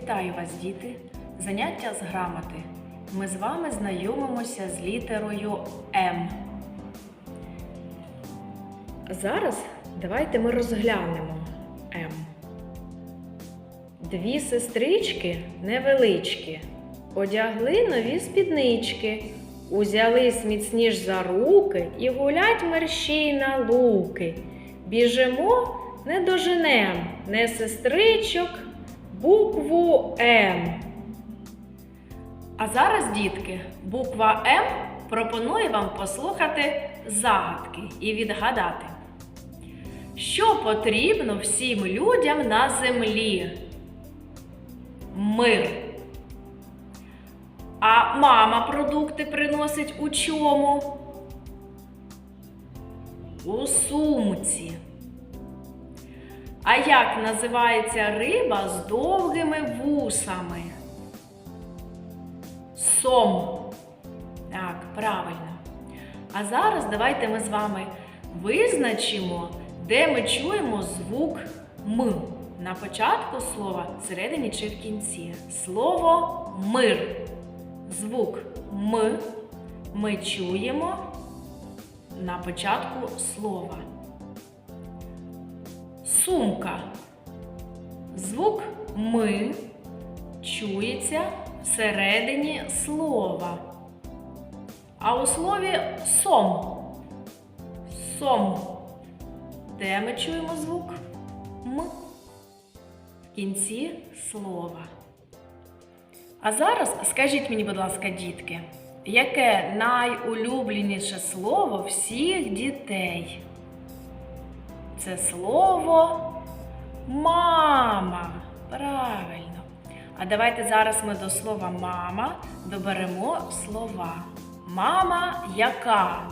час, діти, заняття з грамоти. Ми з вами знайомимося з літерою М. Зараз давайте ми розглянемо М. Дві сестрички невеличкі, одягли нові спіднички, узялись міцніш за руки і гулять мерщій на луки. Біжимо, не доженем, не сестричок, букву М. А зараз, дітки, буква М пропонує вам послухати загадки і відгадати. Що потрібно всім людям на землі? Мир. А мама продукти приносить у чому? У сумці. А як називається риба з довгими вусами? Сом. Так, правильно. А зараз давайте ми з вами визначимо, де ми чуємо звук М. На початку слова, всередині чи в кінці. Слово мир. Звук М ми чуємо на початку слова. Сумка. Звук ми чується всередині слова. А у слові сом. Сом. Де ми чуємо звук М? В кінці слова. А зараз скажіть мені, будь ласка, дітки, яке найулюбленіше слово всіх дітей? Це слово мама. Правильно. А давайте зараз ми до слова мама доберемо слова. Мама яка?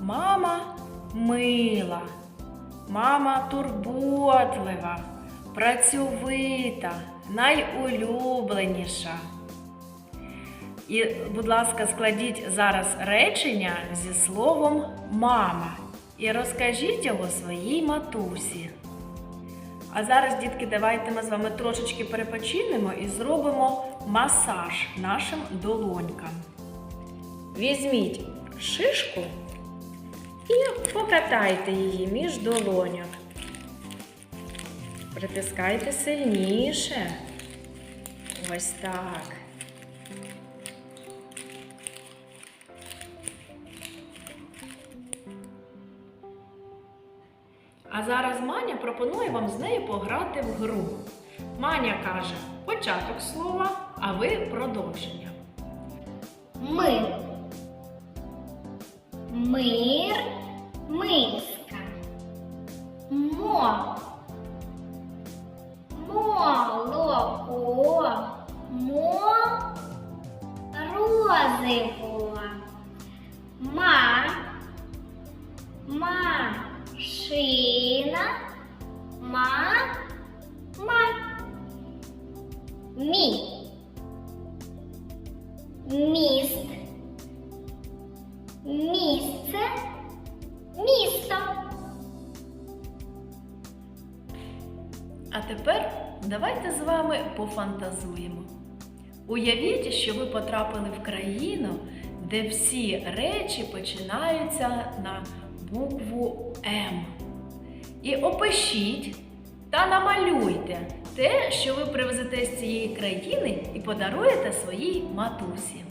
Мама мила. Мама турботлива, працьовита, найулюбленіша. І, будь ласка, складіть зараз речення зі словом мама і розкажіть його своїй матусі. А зараз, дітки, давайте ми з вами трошечки перепочинемо і зробимо масаж нашим долонькам. Візьміть шишку і покатайте її між долоньок. Притискайте сильніше. Ось так. А зараз Маня пропонує вам з нею пограти в гру. Маня каже початок слова, а ви продовження. Ми. Мир. Миска. Мо. Молоко. Мо. Розиво. Ма. Машина. Ма. Ма. Мі. Міст. Місце. Місто. А тепер давайте з вами пофантазуємо. Уявіть, що ви потрапили в країну, де всі речі починаються на букву М. І опишіть та намалюйте те, що ви привезете з цієї країни і подаруєте своїй матусі.